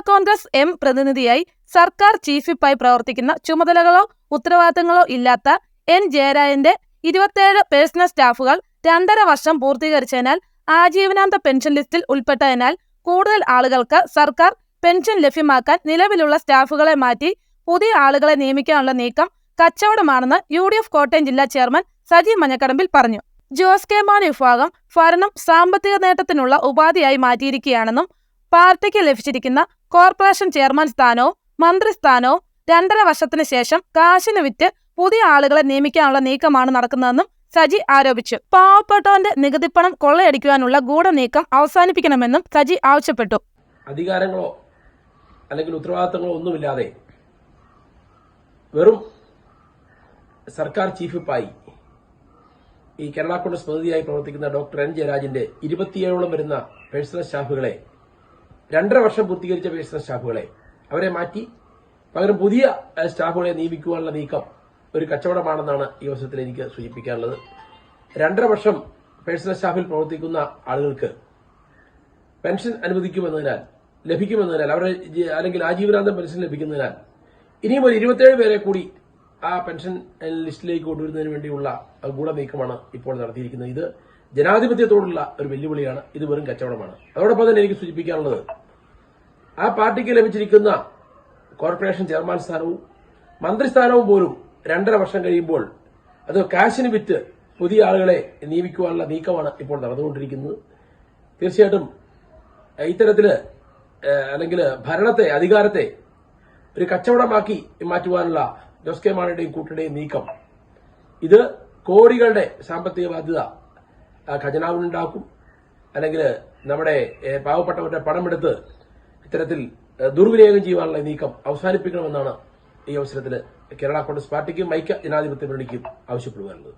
Congress M പ്രതിനിധിയായി സർക്കാർ chief വിപ്പായി പ്രവർത്തിക്കുന്ന ചുമതലകളോ ഉത്തരവാദിത്തങ്ങളോ ഇല്ലാത്ത എൻ ജയരാജന്റെ ഇരുപത്തിയേഴ് പേഴ്സണൽ സ്റ്റാഫുകൾ രണ്ടര വർഷം പൂർത്തീകരിച്ചതിനാൽ ആജീവനാന്ത പെൻഷൻ ലിസ്റ്റിൽ ഉൾപ്പെട്ടതിനാൽ കൂടുതൽ ആളുകൾക്ക് സർക്കാർ പെൻഷൻ ലഭ്യമാക്കാൻ നിലവിലുള്ള സ്റ്റാഫുകളെ മാറ്റി പുതിയ ആളുകളെ നിയമിക്കാനുള്ള നീക്കം കച്ചവടമാണെന്ന് യു ഡി എഫ് കോട്ടയം ജില്ലാ ചെയർമാൻ സജി മഞ്ഞക്കടമ്പിൽ പറഞ്ഞു. ജോസ് കെ മാണി വിഭാഗം ഭരണം സാമ്പത്തിക നേട്ടത്തിനുള്ള ഉപാധിയായി മാറ്റിയിരിക്കുകയാണെന്നും പാർട്ടിക്ക് ലഭിച്ചിരിക്കുന്ന കോർപ്പറേഷൻ ചെയർമാൻ സ്ഥാനവും മന്ത്രിസ്ഥാനവും രണ്ടര വർഷത്തിന് ശേഷം കാശിന് വിറ്റ് പുതിയ ആളുകളെ നിയമിക്കാനുള്ള നീക്കമാണ് നടക്കുന്നതെന്നും സജി ആരോപിച്ചു. പാവപ്പെട്ടവന്റെ നികുതിപ്പണം കൊള്ളയടിക്കുവാനുള്ള ഗൂഢ നീക്കം അവസാനിപ്പിക്കണമെന്നും സജി ആവശ്യപ്പെട്ടു. അധികാരങ്ങളോ അല്ലെങ്കിൽ ഉത്തരവാദിത്തങ്ങളോ ഒന്നുമില്ലാതെ വെറും സർക്കാർ ചീഫ് വിപ്പായി ഈ കേരള കോൺഗ്രസ് പ്രതിനിധിയായി പ്രവർത്തിക്കുന്ന ഡോക്ടർ എൻ ജയരാജിന്റെ ഇരുപത്തിയേഴോളം വരുന്ന പേഴ്സണൽ സ്റ്റാഫുകളെ രണ്ടര വർഷം പൂർത്തീകരിച്ച പേഴ്സണൽ സ്റ്റാഫുകളെ. അവരെ മാറ്റി. പകരം പുതിയ സ്റ്റാഫുകളെ നിയമിക്കുവാനുള്ള നീക്കം ഒരു കച്ചവടമാണെന്നാണ് ഈ അവസരത്തിൽ എനിക്ക് സൂചിപ്പിക്കാനുള്ളത്. രണ്ടര വർഷം പേഴ്സണൽ സ്റ്റാഫിൽ പ്രവർത്തിക്കുന്ന ആളുകൾക്ക് പെൻഷൻ അനുവദിക്കുമെന്നതിനാൽ ലഭിക്കുമെന്നതിനാൽ അവരുടെ അല്ലെങ്കിൽ ആജീവനാന്തം പെൻഷൻ ലഭിക്കുന്നതിനാൽ ഇനിയും ഒരു ഇരുപത്തിയേഴ് പേരെ കൂടി ആ പെൻഷൻ ലിസ്റ്റിലേക്ക് കൊണ്ടുവരുന്നതിന് വേണ്ടിയുള്ള ഗൂഢനീക്കമാണ് ഇപ്പോൾ നടത്തിയിരിക്കുന്നത്. ഇത് ജനാധിപത്യത്തോടുള്ള ഒരു വെല്ലുവിളിയാണ് ഇത് വെറും കച്ചവടമാണ്. അതോടൊപ്പം തന്നെ എനിക്ക് സൂചിപ്പിക്കാനുള്ളത് ആ പാർട്ടിക്ക് ലഭിച്ചിരിക്കുന്ന കോർപ്പറേഷൻ ചെയർമാൻ സ്ഥാനവും മന്ത്രിസ്ഥാനവും പോലും രണ്ടര വർഷം കഴിയുമ്പോൾ അത് കാശിന് വിറ്റ് പുതിയ ആളുകളെ നിയമിക്കുവാനുള്ള നീക്കമാണ് ഇപ്പോൾ നടന്നുകൊണ്ടിരിക്കുന്നത്. തീർച്ചയായിട്ടും ഇത്തരത്തിൽ അല്ലെങ്കിൽ ഭരണത്തെ അധികാരത്തെ ഒരു കച്ചവടമാക്കി മാറ്റുവാനുള്ള ജോസ് കെ മാണിയുടെയും കൂട്ടരുടെയും നീക്കം ഇത് കോടികളുടെ സാമ്പത്തിക ബാധ്യത ഖജനാവിനുണ്ടാക്കും അല്ലെങ്കിൽ നമ്മുടെ പാവപ്പെട്ടവരുടെ പണമെടുത്ത് ഇത്തരത്തിൽ ദുർവിനിയോഗം ചെയ്യുവാനുള്ള നീക്കം അവസാനിപ്പിക്കണമെന്നാണ് ഈ അവസരത്തിൽ കേരള കോൺഗ്രസ് പാർട്ടിക്കും ഐക്യ ജനാധിപത്യ മുന്നണിക്കും ആവശ്യപ്പെടുവാനുള്ളത്.